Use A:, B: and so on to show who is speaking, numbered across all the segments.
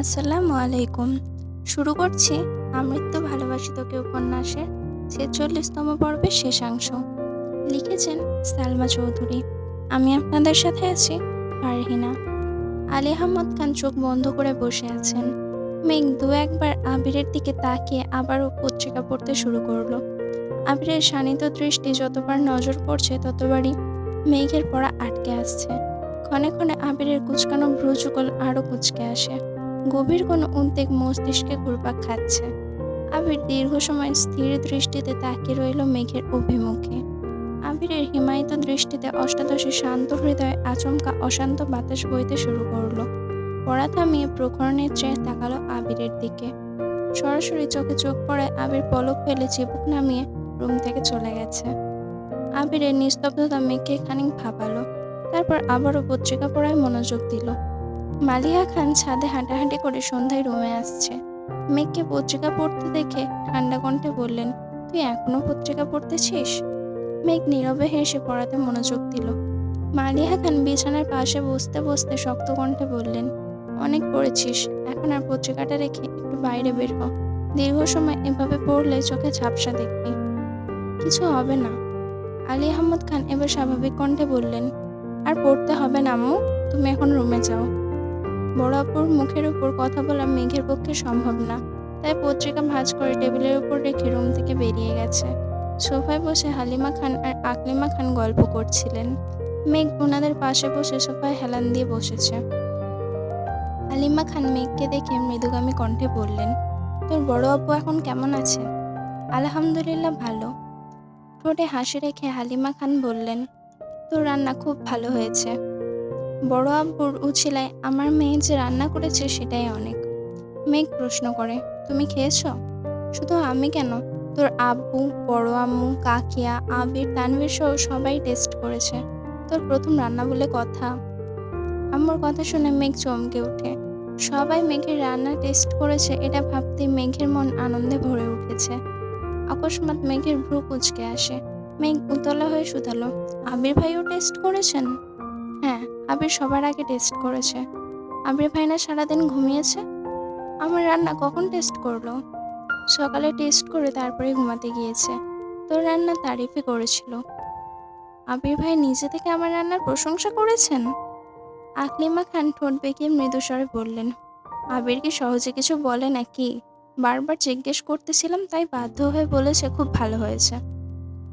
A: আসসালামু আলাইকুম। শুরু করছি আমৃত্যু ভালোবাসি তোকে উপন্যাসের ছেচল্লিশতম পর্বের শেষাংশ। লিখেছেন সালমা চৌধুরী। আমি আপনাদের সাথে আছি ফারহিনা। আলী আহমদ খান চোখ বন্ধ করে বসে আছেন। মেঘ দু একবার আবিরের দিকে তাকিয়ে আবারও পত্রিকা পড়তে শুরু করল। আবিরের শানিত দৃষ্টি যতবার নজর পড়ছে ততবারই মেঘের পড়া আটকে আসছে। ক্ষণে ক্ষণে আবিরের কুচকানো ভ্রুযুগল আরও কুচকে আসে। গভীর কোনো উদ্বেগ মস্তিষ্কে ঘুরপাক খাচ্ছে। আবির দীর্ঘ সময় স্থির দৃষ্টিতে তাকিয়ে রইল মেঘের অভিমুখে। আবিরের হিমায়িত দৃষ্টিতে অষ্টাদশী শান্ত হৃদয়ে আচমকা অশান্ত বাতাস বইতে শুরু করল। পড়া থামিয়ে প্রখর নেত্রে তাকালো আবিরের দিকে। সরাসরি চোখে চোখ পড়ে আবির পলক ফেলে চিবুক নামিয়ে রুম থেকে চলে গেছে। আবিরের নিস্তব্ধতা মেঘকে খানিক ভাবালো। তারপর আবারও পত্রিকা পড়ায় মনোযোগ দিল। মালিয়া খান ছাদে হাঁটাহাঁটি করে সন্ধ্যায় রুমে আসছে। মেঘকে পত্রিকা পড়তে দেখে ঠান্ডা কণ্ঠে বললেন, তুই এখনও পত্রিকা পড়তেছিস? মেঘ নীরবে হেসে পড়াতে মনোযোগ দিল। মালিয়া খান বিছানার পাশে বসতে বসতে শক্ত কণ্ঠে বললেন, অনেক পড়েছিস, এখন আর পত্রিকাটা রেখে একটু বাইরে বের হ। দীর্ঘ সময় এভাবে পড়লে চোখে ঝাপসা দেখবি। কিছু হবে না। আলী আহমদ খান এবার স্বাভাবিক কণ্ঠে বললেন, আর পড়তে হবে না আম্মু, তুমি এখন রুমে যাও। বড় মুখের উপর কথা বলা মেঘের পক্ষে সম্ভব না। তাই পত্রিকা ভাঁজ করে টেবিলের উপর রেখে রুম থেকে বেরিয়ে গেছে। সোফায় বসে হালিমা খান আর আকলিমা খান গল্প করছিলেন। মেঘ ওনাদের পাশে বসে সোফায় হেলান দিয়ে বসেছে। হালিমা খান মেঘকে দেখে মৃদুগামী কণ্ঠে বললেন, তোর বড় আপু এখন কেমন আছে? আলহামদুলিল্লাহ ভালো। ঠোঁটে হাসি রেখে হালিমা খান বললেন, তোর রান্না খুব ভালো হয়েছে। বড় আব্বুর উছিলায় আমার মেয়ে যে রান্না করেছে সেটাই অনেক। মেঘ প্রশ্ন করে, তুমি খেয়েছো? শুধু আমি কেন? তোর আব্বু, বড় আম্মু, কাকিয়া, আবির, তানভীর সহ সবাই টেস্ট করেছে। তোর প্রথম রান্না বলে কথা। আম্মুর কথা শুনে মেঘ চমকে ওঠে। সবাই মেঘের রান্না টেস্ট করেছে, এটা ভাবতে মেঘের মন আনন্দে ভরে উঠেছে। অকস্মাৎ মেঘের ভ্রু কুচকে আসে। মেঘ উতলা হয়ে শুধালো, আবির ভাইও টেস্ট করেছেন? হ্যাঁ আবির সবার আগে টেস্ট করেছে। আবির ভাই না সারাদিন ঘুমিয়েছে? আমার রান্না কখন টেস্ট করল? সকালে টেস্ট করে তারপরে ঘুমাতে গিয়েছে। তোর রান্না তারিফই করেছিল। আবির ভাই নিজে থেকে আমার রান্নার প্রশংসা করেছেন? আকলিমা খান ঠোঁট বেঁকিয়ে মৃদুস্বরে বললেন, আবির কি সহজে কিছু বলে নাকি? বারবার জিজ্ঞেস করতেছিলাম, তাই বাধ্য হয়ে বলেছে, খুব ভালো হয়েছে।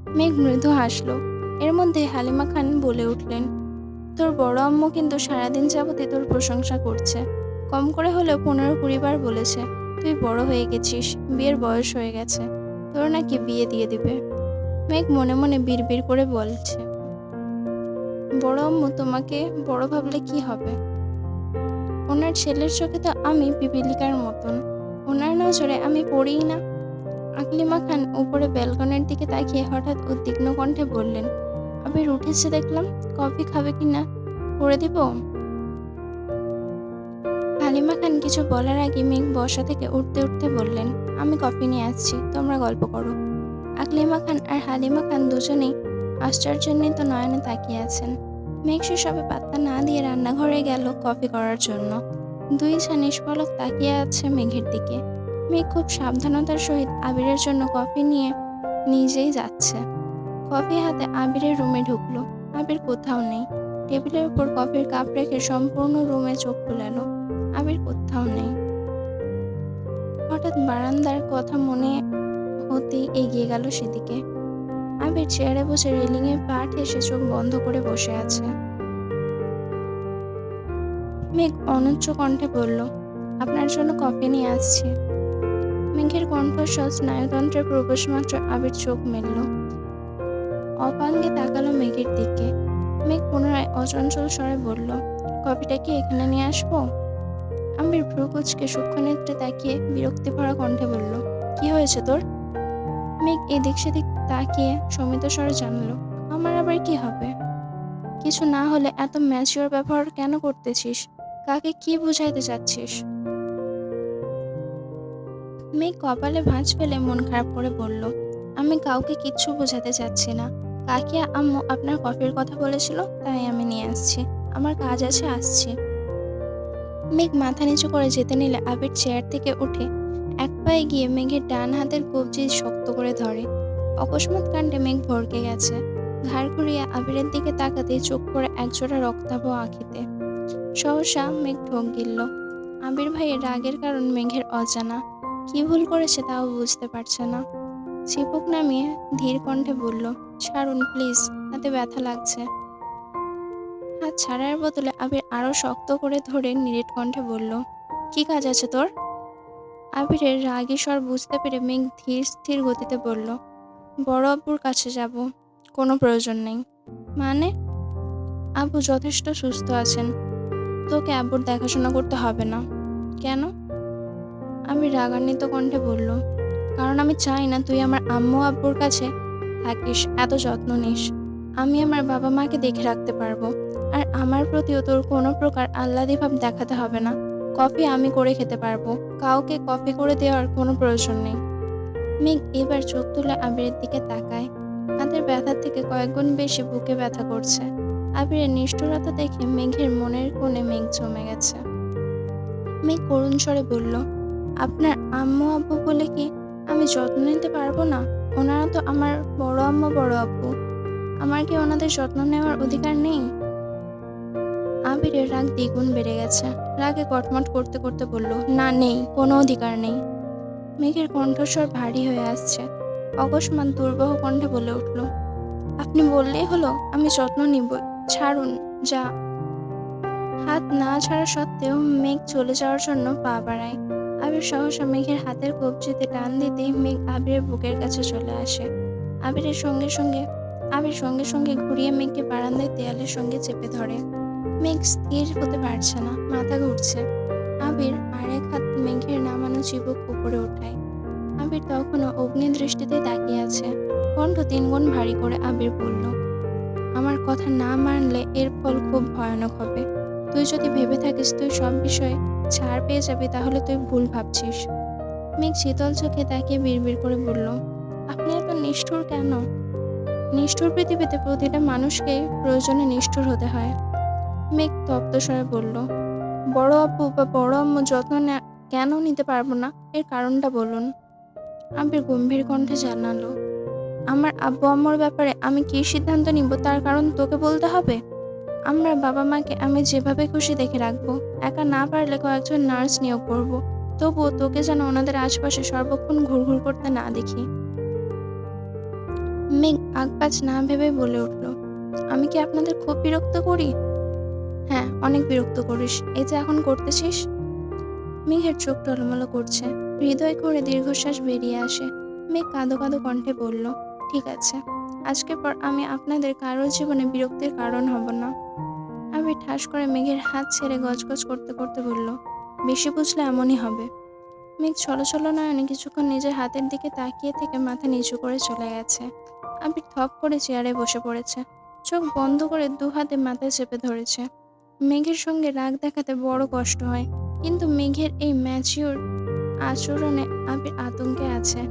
A: মেঘ মৃদু হাসলো। এর মধ্যে হালিমা খান বলে উঠলেন তোর বড় আম্মু কিন্তু সারাদিন যাবতে তোর প্রশংসা করছে। কম করে হলেও পনেরো কুড়ি বার বলেছে, তুই বড় হয়ে গেছিস, বিয়ের বয়স হয়ে গেছে, তোর নাকি বিয়ে দিয়ে দিবে। মেঘ মনে মনে বিড়বিড় করে বলছে, বড় আম্মু, তোমাকে বড় ভাবলে কি হবে? ওনার ছেলের চোখে তো আমি পিপিলিকার মতন, ওনার নজরে আমি পড়িই না। আকলিমা খান উপরে ব্যালকনের দিকে তাকিয়ে হঠাৎ উদ্বিগ্ন কণ্ঠে বললেন আবির উঠেছে দেখলাম, কফি খাবে কি না করে দিব। হালিমা খান কিছু বলার আগে মেঘ বসা থেকে উঠতে উঠতে বললেন, আমি কফি নিয়ে আসছি, তোমরা গল্প করো। আকলিমা খান আর হালিমা খান দুজনেই আশ্চর্যান্বিত নয়নে তাকিয়ে আছেন। মেঘ সেসবে পাত্তা না দিয়ে রান্নাঘরে গেল কফি করার জন্য। দুই ছা নিষ্পলক তাকিয়ে আছে মেঘের দিকে। মেঘ খুব সাবধানতার সহিত আবিরের জন্য কফি নিয়ে নিজেই যাচ্ছে। কফি হাতে আবিরের রুমে ঢুকলো। আবির কোথাও নেই। টেবিলের উপর কফির কাপ রেখে সম্পূর্ণ রুমে চোখ বুলালো আবির কোথাও নেই। হঠাৎ বারান্দার কথা মনে হতেই এগিয়ে গেল সেদিকে। আবির চেয়ারে বসে রেলিং এ পা ঠেসে চোখ বন্ধ করে বসে আছে। মেঘ অনুচ্চ কণ্ঠে বলল, আপনার জন্য কফি নিয়ে আসছি। মেঘের কণ্ঠস্বর স্নায়ুতন্ত্রের প্রবেশ মাত্র আবির চোখ মেলল। অপাঙ্গে তাকালো মেঘের দিকে। মেঘ পুনরায় অচঞ্চল স্বরে বলল, কফিটা কি এখানে নিয়ে আসব? আবির ভ্রু কুচকে সূক্ষ্ম নেত্রে তাকিয়ে বিরক্তি ভরা কণ্ঠে বলল, কি হয়েছে তোর? মেঘ এদিক সেদিক তাকিয়ে সমিত স্বরে জানলো, আমার আবার কি হবে? কিছু না হলে এত ম্যাচিওর ব্যবহার কেন করতেছিস? কাকে কি বুঝাইতে চাচ্ছিস? মেঘ কপালে ভাঁজ ফেলে মন খারাপ করে বলল, আমি কাউকে কিচ্ছু বোঝাতে চাচ্ছি না। কাকিয়া আম্মু আপনার কফির কথা বলেছিল, তাই আমি নিয়ে আসছি। আমার কাজ আছে, আসছি। মেঘ মাথা নিচু করে যেতে নিলে আবির চেয়ার থেকে উঠে এক পায়ে গিয়ে মেঘের ডান হাতের কবজি শক্ত করে ধরে। অকস্মাৎ কাণ্ডে মেঘ ভরকে গেছে। ঘাড় ঘুরিয়ে আবিরের দিকে তাকাতে চোখ করে একজোড়া রক্তাভ আঁখিতে। সহসা মেঘ ঢোক গিলল। আবির ভাইয়ের রাগের কারণ মেঘের অজানা। কি ভুল করেছে তাও বুঝতে পারছে না। চিপুক নামিয়ে ধীর কণ্ঠে বলল, ছাড়ুন, প্লিজ হাতে ব্যথা লাগছে। হাত ছাড়ার বদলে আবির আরও শক্ত করে ধরে নিরেট কণ্ঠে বলল, কি কাজ আছে তোর? আবিরের রাগী স্বর বুঝতে পেরে মেঘ ধীর স্থির গতিতে বলল, বড় আব্বুর কাছে যাব, কোনো প্রয়োজন নেই। মানে? আব্বু যথেষ্ট সুস্থ আছেন। তোকে আব্বুর দেখাশোনা করতে হবে না। কেন? আমি রাগান্বিত কণ্ঠে বলল কারণ আমি চাই না তুই আমার আম্মু, আব্বুর কাছে থাকিস, এত যত্ন নিস। আমি আমার বাবা মাকে দেখে রাখতে পারব। আর আমার প্রতিও তোর কোনো প্রকার আহ্লাদি ভাব দেখাতে হবে না। কফি আমি করে খেতে পারব। কাউকে কফি করে দেওয়ার কোনো প্রয়োজন নেই। মেঘ এবার চোখ তুলে আবিরের দিকে তাকায়। হাতের ব্যথার থেকে কয়েকগুণ বেশি বুকে ব্যথা করছে। আবিরের নিষ্ঠুরতা দেখে মেঘের মনের কোণে মেঘ জমে গেছে। মেঘ করুণ স্বরে বলল, আপনার আম্মু, আব্বু বলে কি আমি যত্ন নিতে পারব না। ওনারা তো আমার বড় আম্মু, বড় আব্বু। আমার কি ওনাদের যত্ন নেওয়ার অধিকার নেই? আবিরের রাগ দ্বিগুণ বেড়ে গেছে। রাগে কটমট করতে করতে বলল, না, নেই, কোনো অধিকার নেই। মেঘের কণ্ঠস্বর ভারী হয়ে আসছে। অকস্মাৎ দুর্বহ কণ্ঠে বলে উঠল, আপনি বললেই হলো, আমি যত্ন নিব, ছাড়ুন, যা। হাত না ছাড়া সত্ত্বেও মেঘ চলে যাওয়ার জন্য পা বাড়ায়। আবির সহসা মেঘের হাতের কবজিতে টান দিতেই মেঘ আবিরের বুকের কাছে চলে আসে। আবিরের সঙ্গে সঙ্গে, আবির সঙ্গে সঙ্গে ঘুরিয়ে মেঘকে বারান্দায় দেয়ালের সঙ্গে চেপে ধরে। মেঘ স্থির হতে পারছে না, মাথা ঘুরছে। আবির আরেক হাত মেঘের নামানো চিবুক উপরে ওঠায়। আবির তখনও অগ্নি দৃষ্টিতে তাকিয়ে আছে। কণ্ঠ তিনগুণ ভারী করে আবির বলল, আমার কথা না মানলে এর ফল খুব ভয়ানক হবে। তুই যদি ভেবে থাকিস তুই সব বিষয়ে ছাড় পেয়ে যাবি, তাহলে তুই ভুল ভাবছিস। মেঘ শীতল চোখে তাকিয়ে বিড়বিড় করে বলল, আপনি এত নিষ্ঠুর কেন? নিষ্ঠুর পৃথিবীতে প্রতিটা মানুষকে প্রয়োজনে নিষ্ঠুর হতে হয়। মেঘ তপ্ত স্বরে বলল, বড় আব্বু বা বড় আম্মু যত্ন কেন নিতে পারব না? এর কারণটা বলুন। আবির গম্ভীর কণ্ঠে জানালো, আমার আব্বু আম্মুর ব্যাপারে আমি কি সিদ্ধান্ত নিব? তার কারণ তোকে বলতে হবে? আমরা বাবা মাকে আমি যেভাবে খুশি দেখে রাখব, একা না পারলে কয়েকজন নার্স নিয়োগ করব। তবুও তোকে যেন ওনাদের আশপাশে সর্বক্ষণ ঘুরঘুর করতে না দেখি। মেঘ আগপাচ না ভেবে বলে উঠল, আমি কি আপনাদের খুব বিরক্ত করি? হ্যাঁ অনেক বিরক্ত করিস। এই যে এখন করতেছিস? মেঘের চোখ টলমলো করছে, হৃদয় করে দীর্ঘশ্বাস বেরিয়ে আসে। মেঘ কাঁদো কাঁদো কণ্ঠে বলল, ঠিক আছে। আজকের পর আমি আপনাদের কারোর জীবনে বিরক্তির কারণ হব না। আমি ঠাস করে মেঘের হাত ছেড়ে গজগজ করতে করতে বলল, বেশি বুঝলে এমনই হবে। মেঘ ছলো ছলো নয়নে কিছুক্ষণ নিজের হাতের দিকে তাকিয়ে থেকে মাথা নিচু করে চলে গেছে। আবির থপ করে চেয়ারে বসে পড়েছে। চোখ বন্ধ করে দু হাতে মাথায় চেপে ধরেছে। মেঘের সঙ্গে রাগ দেখাতে বড় কষ্ট হয়, কিন্তু মেঘের এই ম্যাচিওর আচরণে আবির আতঙ্কে আছে।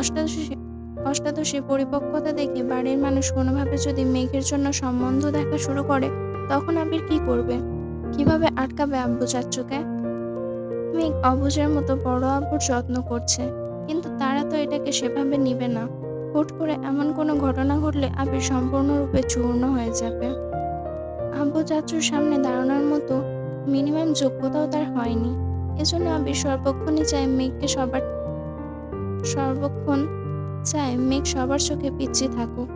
A: অষ্টাদশী অষ্টাদশী পরিপক্কতা দেখে বাড়ির মানুষ কোনোভাবে যদি মেঘের জন্য সম্বন্ধ দেখা শুরু করে, তখন আবির কি করবে? কীভাবে আটকাবে আব্বু চাচ্চুকে? মেঘ অবুজের মতো বড় আব্বুর যত্ন করছে, কিন্তু তারা তো এটাকে সেভাবে নিবে না। হুট করে এমন কোনো ঘটনা ঘটলে আবির সম্পূর্ণরূপে চূর্ণ হয়ে যাবে। আব্বু চাচুর সামনে দাঁড়ানোর মতো মিনিমাম যোগ্যতাও তার হয়নি। এজন্য আবির সর্বক্ষণই চায় মেঘকে সবার, সর্বক্ষণ চায় মেঘ সবার চোখে পিছিয়ে থাকুক।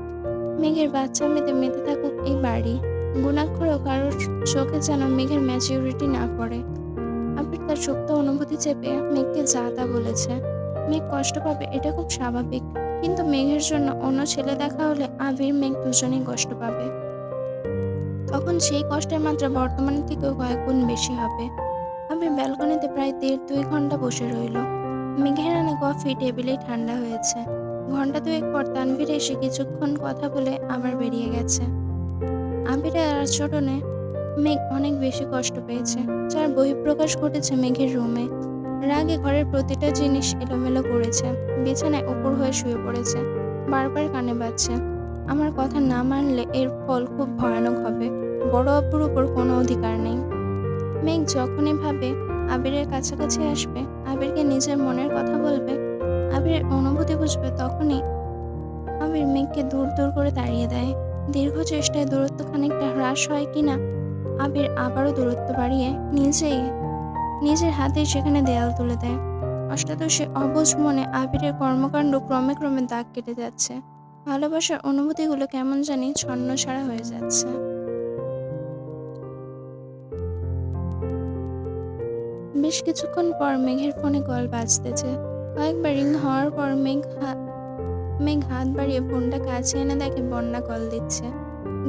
A: মেঘের বাচ্চা মেতে মেতে থাকুক এই বাড়ি। গুণাক্ষরেও কারোর চোখে যেন মেঘের ম্যাচিউরিটি না পড়ে। আবির তার সুপ্ত অনুভূতি চেপে মেঘকে যা তা বলেছে। মেঘ কষ্ট পাবে, এটা খুব স্বাভাবিক। কিন্তু মেঘের জন্য অন্য ছেলে দেখা হলে আবির, মেঘ দুজনেই কষ্ট পাবে। তখন সেই কষ্টের মাত্রা বর্তমানের থেকেও কয়েক গুণ বেশি হবে। আবির ব্যালকনিতে প্রায় দেড় দুই ঘণ্টা বসে রইল। মেঘের আনা কফি টেবিলেই ঠান্ডা হয়েছে। ঘণ্টা দুয়েক পর তানভীর এসে কিছুক্ষণ কথা বলে আবার বেরিয়ে গেছে। আবিরের আচরণে মেঘ অনেক বেশি কষ্ট পেয়েছে, যার বহিঃপ্রকাশ ঘটেছে মেঘের রুমে। রাগে ঘরের প্রতিটা জিনিস এলোমেলো করেছে, বিছানায় উপর হয়ে শুয়ে পড়েছে, বারবার কানে বাজছে। আমার কথা না মানলে এর ফল খুব ভয়ানক হবে, বড় অপুর উপর কোনো অধিকার নেই। মেঘ যখনই ভাবে আবিরের কাছাকাছি আসবে, আবিরকে নিজের মনের কথা বলবে আবিরের অনুভূতি বুঝবে তখনই আবির মেঘকে দূর দূর করে তাড়িয়ে দেয়। দীর্ঘ চেষ্টায় দূরত্ব খানিকটা হ্রাস হয় কিনা আবির আবারও দূরত্ব বাড়িয়ে নিজেই নিজের হাতেই সেখানে দেয়াল তুলে দেয়। অষ্টাদশে অবুঝ মনে আবিরের কর্মকাণ্ড ক্রমে ক্রমে দাগ কেটে যাচ্ছে। ভালোবাসার অনুভূতিগুলো কেমন জানি ছন্ন ছাড়া হয়ে যাচ্ছে। বেশ কিছুক্ষণ পর মেঘের ফোনে কল বাজতেছে। কয়েকবার রিং হওয়ার পর মেঘ মেঘ হাত বাড়িয়ে ফোনটা কাছে এনে দেখে বন্যা কল দিচ্ছে।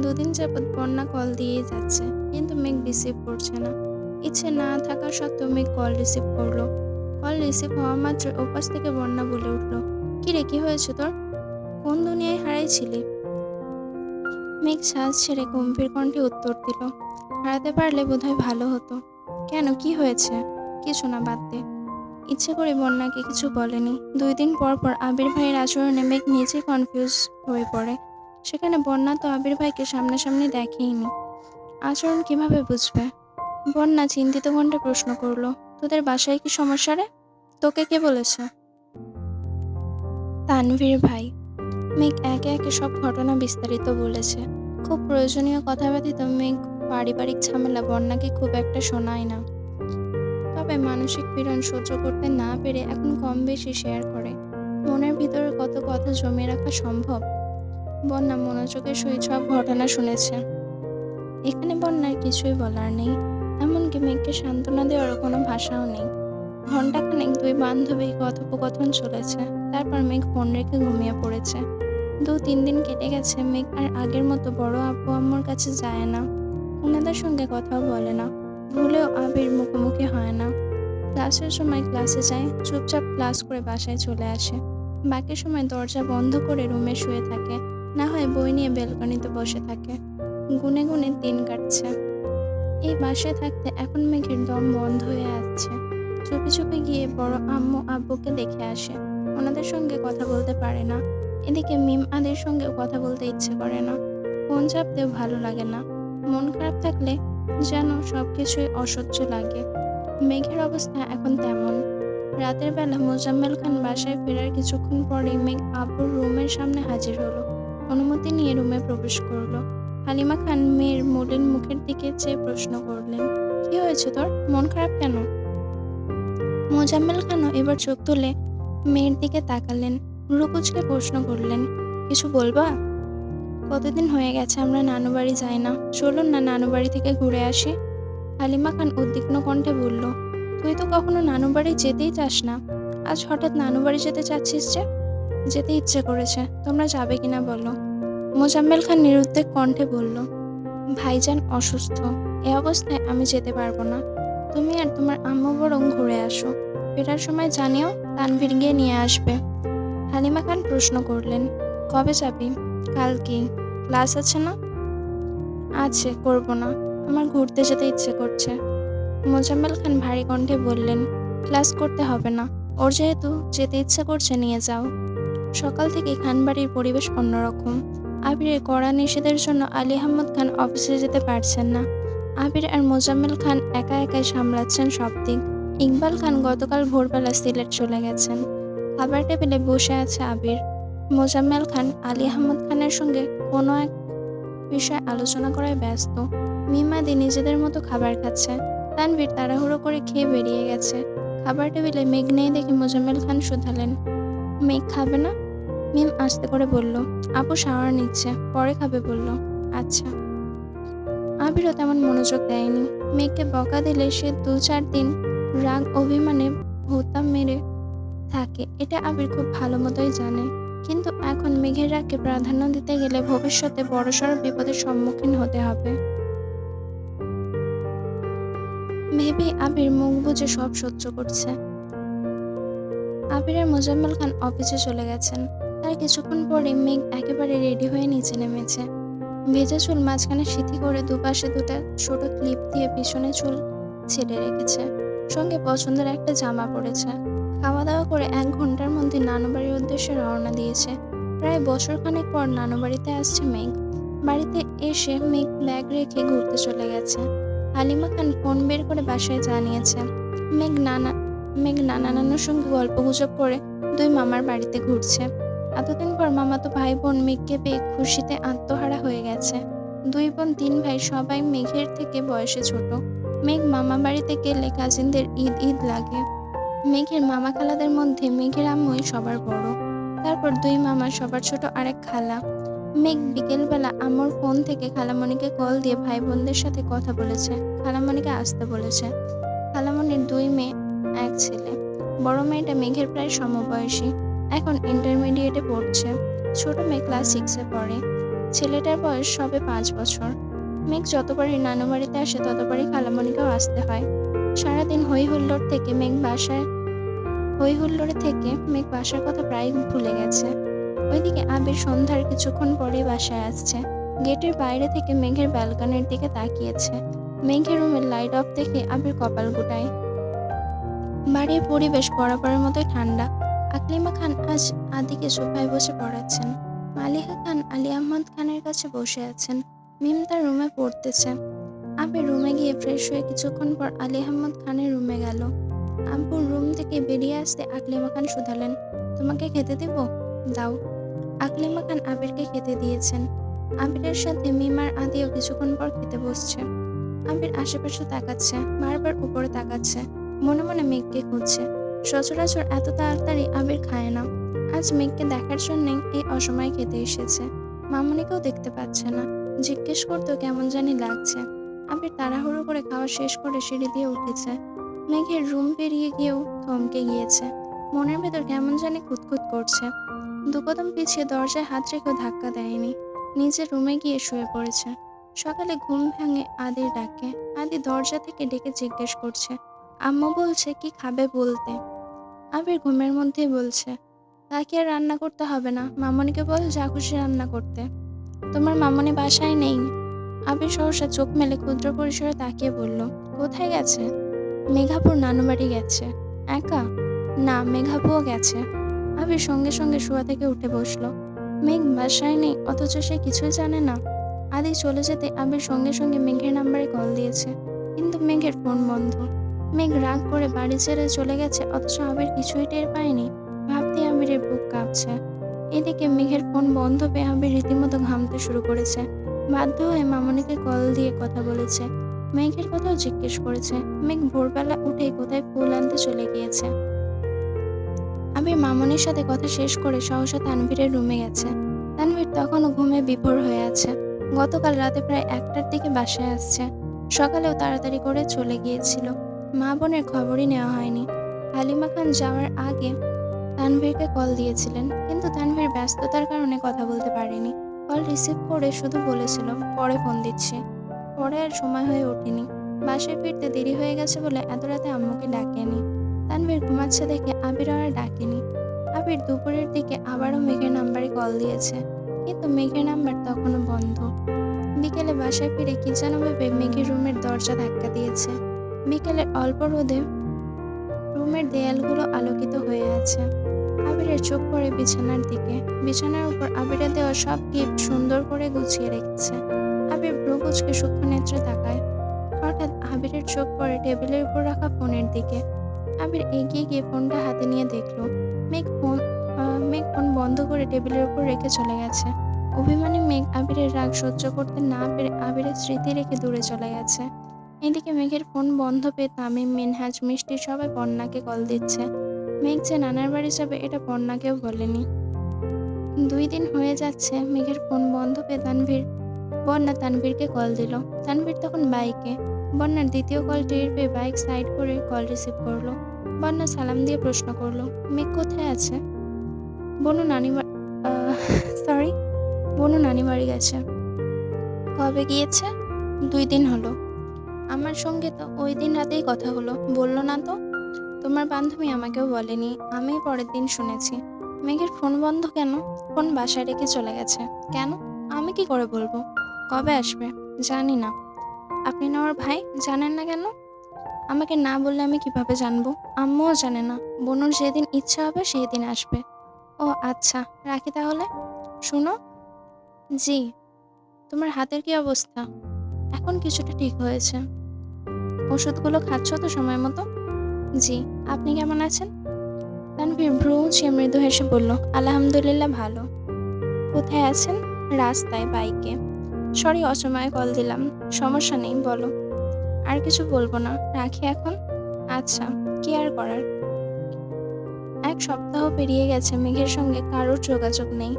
A: দুদিন যাবৎ বন্যা কল দিয়েই যাচ্ছে, কিন্তু মেঘ রিসিভ করছে না। ইচ্ছে না থাকা সত্ত্বেও মেঘ কল রিসিভ করল। কল রিসিভ হওয়া মাত্র ওপাশ থেকে বন্যা বলে উঠল, কি রে, কি হয়েছে তোর? কোন দুনিয়ায় হারাইছিলি? মেঘ শ্বাস ছেড়ে গম্ভীর কণ্ঠে উত্তর দিল, হারাতে পারলে বোধহয় ভালো হতো। কেন, কি হয়েছে? কিছু না বাদ দে। ইচ্ছে করে বন্যাকে কিছু বলেনি। দুই দিন পর পর আবির ভাইয়ের আচরণে মেঘ নিজে কনফিউজ হয়ে পড়ে। সেখানে বন্যা তো আবির ভাইকে সামনাসামনি দেখেইনি। আচরণ কীভাবে বুঝবে? বন্যা চিন্তিত কণ্ঠে প্রশ্ন করল, তোদের বাসায় কি সমস্যা রে? তোকে কে বলেছে? তানভীর ভাই, মেঘ একে একে সব ঘটনা বিস্তারিত বলেছে। খুব প্রয়োজনীয় কথা ব্যতীত মেঘ পারিবারিক ঝামেলা বন্যাকে খুব একটা শোনায় না। তবে মানসিক পীড়ন সহ্য করতে না পেরে এখন কম বেশি শেয়ার করে। মনের ভিতরে কত কথা জমিয়ে রাখা সম্ভব? বন্যা মনোযোগের সহিত সব ঘটনা শুনেছে। এখানে বন্যার কিছুই বলার নেই, এমনকি মেঘকে সান্ত্বনা দেওয়ারও কোনো ভাষাও নেই। ঘন্টাখানেক দুই বান্ধবী কথোপকথন চলেছে, তারপর মেঘ ফোন রেখে ঘুমিয়ে পড়েছে। দু তিন দিন কেটে গেছে, মেঘ আর আগের মতো বড় আব্বু আম্মুর কাছে যায় না। ওনাদের সঙ্গে কথাও বলে না। ভুলেও আবির মুখোমুখি হয় না। ক্লাসের সময় ক্লাসে যায়, চুপচাপ ক্লাস করে বাসায় চলে আসে। বাকি সময় দরজা বন্ধ করে রুমে শুয়ে থাকে, না হয় বই নিয়ে বেলকনিতে বসে থাকে। গুনে গুনে দিন কাটছে। এই বাসায় থাকতে এখন মেঘের দম বন্ধ হয়ে আসছে। চুপি চুপি গিয়ে বড় আম্মু আব্বুকে দেখে আসে। ওনাদের সঙ্গে কথা বলতে পারে না। এদিকে মিম আদের সঙ্গেও কথা বলতে ইচ্ছে করে না। ফোন চাপতেও ভালো লাগে না। মন খারাপ থাকলে যেন সব কিছুই অসহ্য লাগে। মেঘের অবস্থা এখন তেমন। রাতের বেলা মোজাম্মেল খান বাসায় ফেরার কিছুক্ষণ পরেই মেঘ আব্বুর রুমের সামনে হাজির হলো। অনুমতি নিয়ে রুমে প্রবেশ করল। হালিমা খান মেয়ের মলিন মুখের দিকে চেয়ে প্রশ্ন করলেন, কি হয়েছে তোর? মন খারাপ কেন? মোজাম্মেল খানও এবার চোখ তুলে মেয়ের দিকে তাকালেন। রুকুচকে প্রশ্ন করলেন, কিছু বলবা? কতদিন হয়ে গেছে আমরা নানু বাড়ি যাই না। চলুন না নানু বাড়ি থেকে ঘুরে আসি। হালিমা খান উদ্বিগ্ন কণ্ঠে বলল, তুই তো কখনো নানু বাড়ি যেতেই চাস না। আজ হঠাৎ নানু বাড়ি যেতে চাচ্ছিস যে? যেতে ইচ্ছে করেছে। তোমরা যাবে কিনা বলো? মোজাম্মেল খান নিরুদ্বেগ কণ্ঠে বলল, ভাইজান অসুস্থ। এ অবস্থায় আমি যেতে পারব না। তুমি আর তোমার আম্মু বরং ঘুরে আসো। ফেরার সময় জানিও তানভীর গিয়ে নিয়ে আসবে। হালিমা খান প্রশ্ন করলেন, কবে যাবি? কালকে ক্লাস আছে না? আছে, করব না। আমার ঘুরতে যেতে ইচ্ছে করছে। মোজাম্মেল খান ভারী কণ্ঠে বললেন, ক্লাস করতে হবে না। ওর যেহেতু যেতে ইচ্ছে করছে, নিয়ে যাও। সকাল থেকে খানবাড়ির পরিবেশ অন্যরকম। আবিরের কড়া নিষেধের জন্য আলী আহমদ খান অফিসে যেতে পারছেন না। আবির আর মোজাম্মেল খান একা একাই সামলাচ্ছেন সব দিক। ইকবাল খান গতকাল ভোরবেলা সিলেট চলে গেছেন। খাবার টেবিলে বসে আছে আবির। মোজাম্মেল খান, আলী আহমদ খানের সঙ্গে কোনো এক বিষয়ে আলোচনা করায় ব্যস্ত। মিমাদি নিজেদের মতো খাবার খাচ্ছে। তানভীর তাড়াহুড়ো করে খেয়ে বেরিয়ে গেছে। খাবার টেবিলে মেঘ নেই দেখে মোজাম্মেল খান শুধালেন। মেঘ খাবে না? মিম আস্তে করে বলল, আপু শাওয়ার নিচ্ছে, পরে খাবে, বলল। আচ্ছা। আবিরও তেমন মনোযোগ দেয়নি। মেঘকে বকা দিলে সে দু চার দিন রাগ অভিমানে ভোতা মেরে থাকে। এটা আবির খুব ভালো মতোই জানে। কিন্তু এখন মেঘের রাগকে প্রাধান্য দিতে গেলে ভবিষ্যতে বড়সড় বিপদের সম্মুখীন হতে হবে। ভেবে আবির মুখ বুজে সব সহ্য করছে। আবির আর মোজাম্মেল খান অফিসে চলে গেছেন। তার কিছুক্ষণ পরে মেঘ একেবারে রেডি হয়ে নিচে নেমেছে। ভেজা চুল মাঝখানে সিথি করে দুপাশে দুটা ছোট ক্লিপ দিয়ে পিছনে চুল ছেড়ে রেখেছে। সঙ্গে পছন্দের একটা জামা পরেছে। খাওয়া দাওয়া করে এক ঘণ্টার মধ্যে নানুবাড়ির উদ্দেশ্যে রওনা দিয়েছে। প্রায় বছরখানেক পর নানুবাড়িতে আসছে মেঘ। বাড়িতে এসে মেঘ ব্যাগ রেখে ঘুরতে চলে গেছে। হালিমা খান ফোন বের করে বাসায় জানিয়েছে, মেঘ নানা মেঘ নানা নানার সঙ্গে গল্প গুজব করে দুই মামার বাড়িতে ঘুরছে। এতদিন পর মামাতো ভাই বোন মেঘকে পেয়ে খুশিতে আত্মহারা হয়ে গেছে। দুই বোন, তিন ভাই সবাই মেঘের থেকে বয়সে ছোট। মেঘ মামা বাড়িতে গেলে কাজিনদের ঈদ ঈদ লাগে। মেঘের মামা খালাদের মধ্যে মেঘের আম্মুই সবার বড়। তারপর দুই মামা সবার ছোট আরেক খালা। মেঘ বিকেলবেলা আম্মুর ফোন থেকে খালামণিকে কল দিয়ে ভাই বোনদের সাথে কথা বলেছে। খালামণিকে আসতে বলেছে। খালামণির দুই মেয়ে, এক ছেলে। বড় মেয়েটা মেঘের প্রায় সমবয়সী। এখন ইন্টারমিডিয়েটে পড়ছে। ছোট মেয়ে ক্লাস সিক্সে পড়ে। ছেলেটার বয়স সবে পাঁচ বছর। মেঘ যতবারই নানু বাড়িতে আসে, ততবারই খালামণিকেও আসতে হয়। সারাদিন হই হুল্লোড় থেকে মেঘ বাসায় হই হুল্লোড়ে থেকে মেঘ বাসার কথা প্রায় ভুলে গেছে। ওইদিকে আবির সন্ধ্যার কিছুক্ষণ পরেই বাসায় আসছে। গেটের বাইরে থেকে মেঘের ব্যালকনির দিকে তাকিয়েছে। মেঘের রুমের লাইট অফ দেখে আবির কপাল গুটায়। বাড়ির পরিবেশ বরাবরের মতোই ঠান্ডা। আকলিমা খান আজ আদিকে সোফায় বসে পড়াচ্ছেন। মালিহা খান আলী আহমদ খানের কাছে বসে আছেন। মিম তার রুমে পড়তেছে। আবির রুমে গিয়ে ফ্রেশ হয়ে কিছুক্ষণ পর আলী আহমদ খানের রুমে গেল। আব্বুর রুম থেকে বেরিয়ে আসতে আকলিমা খান শুধালেন, তোমাকে খেতে দেব? দাও। আকলিমা খান আবিরকে খেতে দিয়েছেন। আবিরের সাথে মিমার আদিও কিছুক্ষণ পর খেতে বসছে। আবির আশেপাশে তাকাচ্ছে, বারবার উপরে তাকাচ্ছে, মনে মনে মেঘকে খুঁজছে। সচরাচর এত তাড়াতাড়ি আবির খায় না। আজ মেঘকে দেখার জন্যই এই অসময়ে খেতে এসেছে। মামনিকেও দেখতে পাচ্ছে না। জিজ্ঞেস করতেও কেমন জানি লাগছে। আবির তাড়াহুড়ো করে খাওয়া শেষ করে সিঁড়ি দিয়ে উঠেছে। মেঘের রুম পেরিয়ে গিয়েও থমকে গিয়েছে। মনের ভেতর কেমন জানি খুঁতখুত করছে। দুকদম পিছিয়ে দরজায় হাত রেখেও ধাক্কা দেয়নি। নিজের রুমে গিয়ে শুয়ে পড়েছে। সকালে ঘুম ভাঙে আদির ডাকে। আদি দরজা থেকে ডেকে জিজ্ঞেস করছে, আম্মু বলছে কি খাবে বলতে? আবির ঘুমের মধ্যেই বলছে, তাকে আর রান্না করতে হবে না। মামনিকে বল যা খুশি রান্না করতে। তোমার মামনি বাসায় নেই? আবির সহসা চোখ মেলে ক্ষুদ্র পরিসরে তাকিয়ে বলল, কোথায় গেছে? মেঘাপুর নানু বাড়ি গেছে। একা? না, মেঘাপুও গেছে। আবির সঙ্গে সঙ্গে শোয়া থেকে উঠে বসল। মেঘ বাসায় নেই, অথচ সে কিছুই জানে না। আদি চলে যেতে আবির সঙ্গে সঙ্গে মেঘের নাম্বারে কল দিয়েছে। কিন্তু মেঘের ফোন বন্ধ। মেঘ রাগ করে বাড়ি ছেড়ে চলে গেছে, অথচ আবির কিছুই টের পায়নি। ভাবতে আবিরের বুক কাঁপছে। এদিকে মেঘের ফোন বন্ধ পেয়ে আবির রীতিমতো ঘামতে শুরু করেছে। বাধ্য হয়ে মামনিকে কল দিয়ে কথা বলেছে। মেঘের কথাও জিজ্ঞেস করেছে। মেঘ ভোরবেলা উঠে কোথায় ফুল আনতে চলে গিয়েছে। আবির মামনির সাথে কথা শেষ করে সহসা তানভীরের রুমে গেছে। তানভীর তখনও ঘুমে বিভোর হয়ে আছে। গতকাল রাতে প্রায় একটার দিকে বাসায় আসছে। সকালেও তাড়াতাড়ি করে চলে গিয়েছিল। মা বোনের খবরই নেওয়া হয়নি। হালিমা খান যাওয়ার আগে তানভীরকে কল দিয়েছিলেন, কিন্তু তানভীর ব্যস্ততার কারণে কথা বলতে পারেনি। কল রিসিভ করে শুধু বলেছিল, পরে ফোন দিচ্ছি। পরে আর সময় হয়ে ওঠেনি। বাসায় ফিরতে দেরি হয়ে গেছে বলে এত রাতে আম্মুকে ডাকেনি। তানভীর ঘুমাচ্ছে দেখে আবির আর ডাকেনি। আবির দুপুরের দিকে আবারও মেঘের নাম্বারে কল দিয়েছে। কিন্তু মেঘের নাম্বার তখনও বন্ধ। বিকেলে বাসায় ফিরে কি যেন ভেবে মেঘের রুমের দরজা ধাক্কা দিয়েছে। বিকেলের অল্প রোদে রুমের দেয়ালগুলো আলোকিত হয়ে আছে। আবিরের চোখ পড়ে বিছানার দিকে। বিছানার উপর আবিরের দেওয়া সব গিফট সুন্দর করে গুছিয়ে রেখেছে। আবির ভ্রুকুচকে সূক্ষ্ম নেত্রে তাকায়। হঠাৎ আবিরের চোখ পড়ে টেবিলের উপর রাখা ফোনের দিকে। আবির এগিয়ে গিয়ে ফোনটা হাতে নিয়ে দেখল, মেঘ ফোন মেঘ ফোন বন্ধ করে টেবিলের উপর রেখে চলে গেছে। অভিমানী মেঘ আবিরের রাগ সহ্য করতে না পেরে আবিরের স্মৃতি রেখে দূরে চলে গেছে। এদিকে মেঘের ফোন বন্ধ পেয়ে তামিম, মিনহাজ, মিষ্টি সবাই বন্যাকে কল দিচ্ছে। মেঘ যে নানার বাড়ি যাবে, এটা পন্নাকেও বলেনি। দুই দিন হয়ে যাচ্ছে, মেঘের ফোন বন্ধ পেয়ে তানভীর। বন্যা তানভীরকে কল দিল। তানভীর তখন বাইকে। বন্যার দ্বিতীয় কল টের পেয়ে বাইক সাইড করে কল রিসিভ করল। বন্যা সালাম দিয়ে প্রশ্ন করল, মেঘ কোথায় আছে? বনু নানি সরি বনু নানি বাড়ি গেছে। কবে গিয়েছে? দুই দিন হলো। আমার সঙ্গে তো ওই দিন রাতেই কথা হলো। বলল না তো? তোমার বান্ধবী আমাকেও বলেনি আমি পরের দিন শুনেছি। মেঘের ফোন বন্ধ কেন? ফোন বাসায় রেখে চলে গেছে। কেন? আমি কি করে বলব? কবে আসবে? জানি না। আপনি না ওর ভাই? জানেন না কেন? আমাকে না বললে আমি কীভাবে জানব? আম্মুও জানে না। বোনুর যেদিন ইচ্ছা হবে সেই দিন আসবে। ও আচ্ছা। রাখি তাহলে। শুনো। জি। তোমার হাতের কি অবস্থা? এখন কিছুটা ঠিক হয়েছে। ওষুধগুলো খাচ্ছ তো সময় মতো? জি, আপনি কেমন আছেন? তানভীর ভ্রু সে মৃদু হেসে বলল, আলহামদুলিল্লাহ ভালো। কোথায় আছেন? রাস্তায়, বাইকে। সরি, অসময়ে কল দিলাম। সমস্যা নেই, বলো। আর কিছু বলব না, রাখি এখন? আচ্ছা কি আর করার? এক সপ্তাহ পেরিয়ে গেছে, মেঘের সঙ্গে কারোর যোগাযোগ নেই।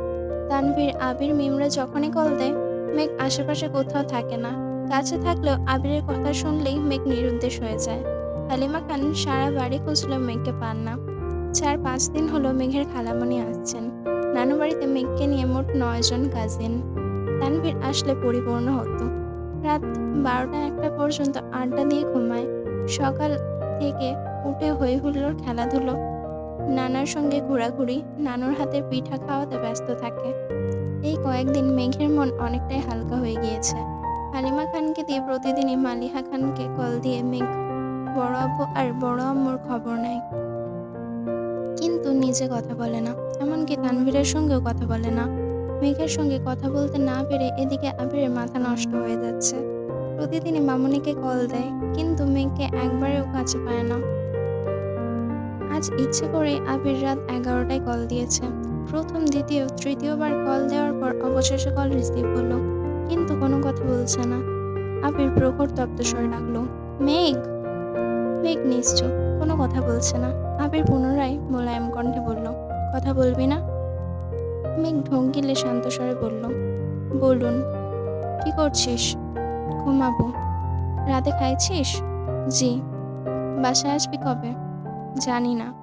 A: তানভীর আবির মিমরা যখনই কল দেয়, মেঘ আশেপাশে কোথাও থাকে না। কাছে থাকলেও আবিরের কথা শুনলেই মেঘ নিরুদ্দেশ হয়ে যায়। হালিমা খান সারা বাড়ি খুঁজলেও মেঘকে পান না। চার পাঁচ দিন হলো মেঘের খালামণি আসছেন। নানু বাড়িতে মেঘকে নিয়ে মোট নয়জন কাজিন তানভীর আসলে পরিপূর্ণ হতো। রাত বারোটা একটা পর্যন্ত আড্ডা দিয়ে ঘুমায়। সকাল থেকে উঠে হই হুল্লোর খেলাধুলো, নানার সঙ্গে ঘোরাঘুরি, নানুর হাতে পিঠা খাওয়াতে ব্যস্ত থাকে। এই কয়েকদিন মেঘের মন অনেকটাই হালকা হয়ে গিয়েছে। হালিমা খানকে দিয়ে প্রতিদিনই মালিহা খানকে কল দিয়ে মেঘ বড় আব্বু আর বড় আম্মুর খবর নেয় কিন্তু নিজে কথা বলে না, এমনকি তানভীরের সঙ্গেও কথা বলে না। মেঘের সঙ্গে কথা বলতে না পেরে এদিকে আবিরের মাথা নষ্ট হয়ে যাচ্ছে। প্রতিদিনই মামুনিকে কল দেয়, কিন্তু মেঘকে একবারেও কাছে পায় না। আজ ইচ্ছে করে আবির রাত এগারোটায় কল দিয়েছে। প্রথম, দ্বিতীয়, তৃতীয়বার কল দেওয়ার পর অবশেষে কল রিসিভ হলো কিন্তু কোনো কথা বলছে না। আবির প্রখর তপ্তস্বর ডাকলো, মেঘ! মেঘ নিশ্চুপ, কোনো কথা বলছে না। আবির পুনরায় মোলায়েম কণ্ঠে বলল, কথা বলবি না? মেঘ ঢোক গিলে শান্ত স্বরে বলল, বলুন, কি করছিস? ঘুমাবো। রাতে খাইছিস? জি। বাসায় আসবি কবে? জানি না।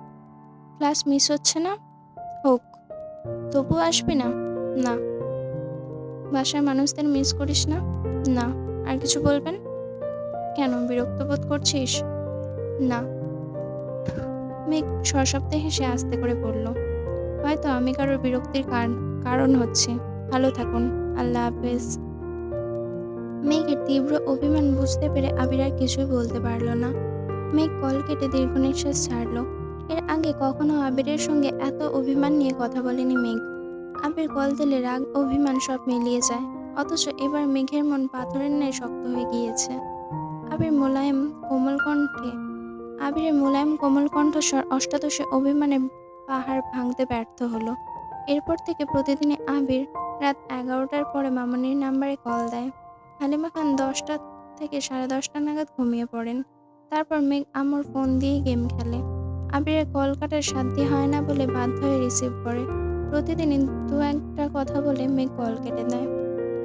A: ক্লাস মিস হচ্ছে না? হোক। তবুও আসবি না? না। বাসার মানুষদের মিস করিস না? না। আর কিছু বলবেন? কেন বিরক্ত বোধ করছিস? না। মেঘ সশব্দে হেসে আস্তে করে বলল, হয়তো আমি কারোর বিরক্তির কারণ- কারণ হচ্ছে। ভালো থাকুন। আল্লাহ হাফেজ। মেঘের তীব্র অভিমান বুঝতে পেরে আবির আর কিছুই বলতে পারল না। মেঘ কল কেটে দীর্ঘ নিঃশ্বাস ছাড়লো। এর আগে কখনো আবিরের সঙ্গে এত অভিমান নিয়ে কথা বলেনি মেঘ। আবির কল দিলে রাগ, অভিমান সব মিলিয়ে যায়। অথচ এবার মেঘের মন পাথরের ন্যায় শক্ত হয়ে গিয়েছে। আবির মোলায়েম কোমল কণ্ঠে আবিরের মোলায়েম কোমল কণ্ঠস্বর অষ্টাদশে অভিমানে পাহাড় ভাঙতে ব্যর্থ হলো। এরপর থেকে প্রতিদিনই আবির রাত এগারোটার পরে মামনির নাম্বারে কল দেয়। হালিমা খান দশটা থেকে সাড়ে দশটা নাগাদ ঘুমিয়ে পড়েন। তারপর মেঘ আমর ফোন দিয়ে গেম খেলে। আবিরের কল কাটার সাধ্য হয় না বলে বাধ্য হয়ে রিসিভ করে। প্রতিদিনই দু একটা কথা বলে মেঘ কল কেটে দেয়।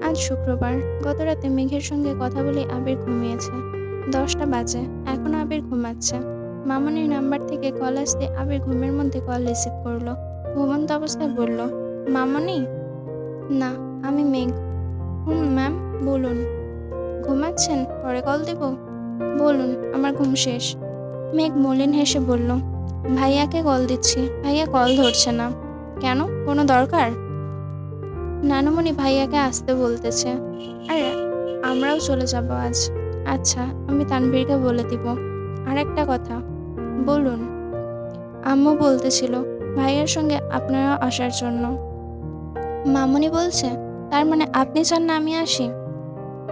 A: আজ শুক্রবার। গত রাতে মেঘের সঙ্গে কথা বলে আবির ঘুমিয়েছে। দশটা বাজে। এখনও আবির ঘুমাচ্ছে। মামনির নাম্বার থেকে কল আসতে আবির ঘুমের মধ্যে কল রিসিভ করল। ঘুমন্ত অবস্থায় বলল, মামনি? না, আমি মেঘ। হুম, ম্যাম, বলুন। ঘুমাচ্ছেন? পরে কল দেব? বলুন, আমার ঘুম শেষ। মেঘ মলিন হেসে বলল, ভাইয়াকে কল দিচ্ছি। ভাইয়া কল ধরছে না। কেন? কোনো দরকার? নানুমণি ভাইয়াকে আসতে বলতেছে, আর, আমরাও চলে যাব আজ। আচ্ছা আমি তানভীরকে বলে দিব। আর একটা কথা, বলুন। আম্মু বলতেছিল, ভাইয়ের সঙ্গে আপনারা আসার জন্য। মামনি বলছে, তার মানে আপনি চান না আমি আসি?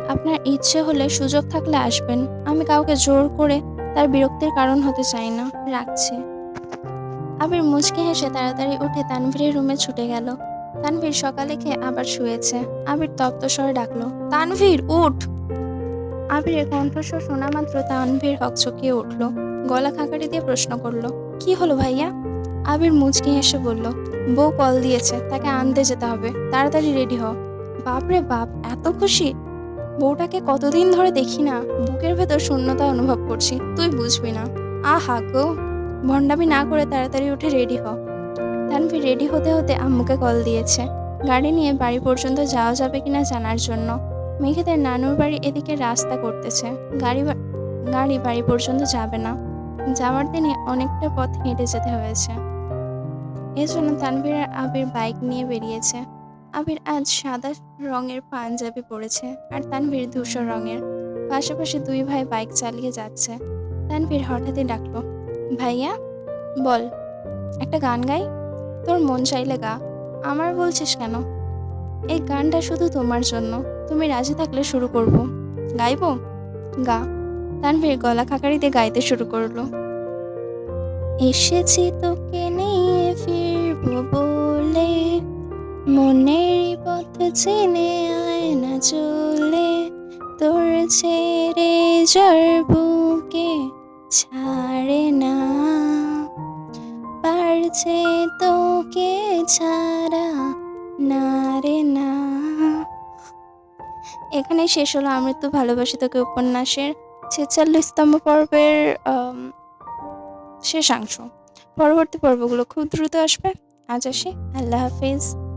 A: আপনার ইচ্ছে হলে সুযোগ থাকলে আসবেন। আমি কাউকে জোর করে তার বিরক্তির কারণ হতে চাই না। রাখছি। আবির মুচকি হেসে তাড়াতাড়ি উঠে তানভীরের রুমে ছুটে গেল। তানভীর সকালে খেয়ে আবার শুয়েছে। আবির তপ্ত স্বরে ডাকলো, তানভীর, উঠ! আবিরের কণ্ঠস্বর শোনা মাত্র তানভীর হকচকিয়ে উঠল। গলা খাকারি দিয়ে প্রশ্ন করল, কি হলো ভাইয়া? আবির মুচকি হেসে বলল, বউ কল দিয়েছে, তাকে আনতে যেতে হবে। তাড়াতাড়ি রেডি হ বাপরে বাপ, এত খুশি? বউটাকে কতদিন ধরে দেখি না, বুকের ভেতর শূন্যতা অনুভব করছি, তুই বুঝবি না। আহা গো, ভণ্ডামি না করে তাড়াতাড়ি উঠে রেডি হ তানভীর রেডি হতে হতে আম্মুকে কল দিয়েছে, গাড়ি নিয়ে বাড়ি পর্যন্ত যাওয়া যাবে কিনা জানার জন্য। মেঘেদের নানুর বাড়ি এদিকে রাস্তা করতেছে। গাড়ি গাড়ি বাড়ি পর্যন্ত যাবে না। যাওয়ার দিনে অনেকটা পথ হেঁটে যেতে হয়েছে। এজন্য তানভীর আর আবির বাইক নিয়ে বেরিয়েছে। আবির আজ সাদা রঙের পাঞ্জাবি পরেছে আর তানভীর ধূসর রঙের। পাশাপাশি দুই ভাই বাইক চালিয়ে যাচ্ছে। তানভীর হঠাৎই ডাকলো, ভাইয়া, বল, একটা গান গাই? তোর মন চাইলে গা। আমার বলছিস কেন? এই গানটা শুধু তোমার জন্য। তুমি রাজি থাকলে শুরু করব। গাইবো? গা। তানভীর গলা খাকারি দিয়ে গাইতে শুরু করল। এসেছি তোকে নিয়ে ফিরবো বলে, মনের পথ চিনে আয় না চলে, তোর ছেড়ে যার বুকে ছাড়ে না। পারছে তোকে ছাড়া না রে না। এখানে শেষ হলো আমৃত্যু ভালোবাসি তোকে উপন্যাসের ছেচল্লিশতম পর্বের শেষাংশ। পরবর্তী পর্বগুলো খুব দ্রুত আসবে। আজ আসি। আল্লাহ হাফিজ।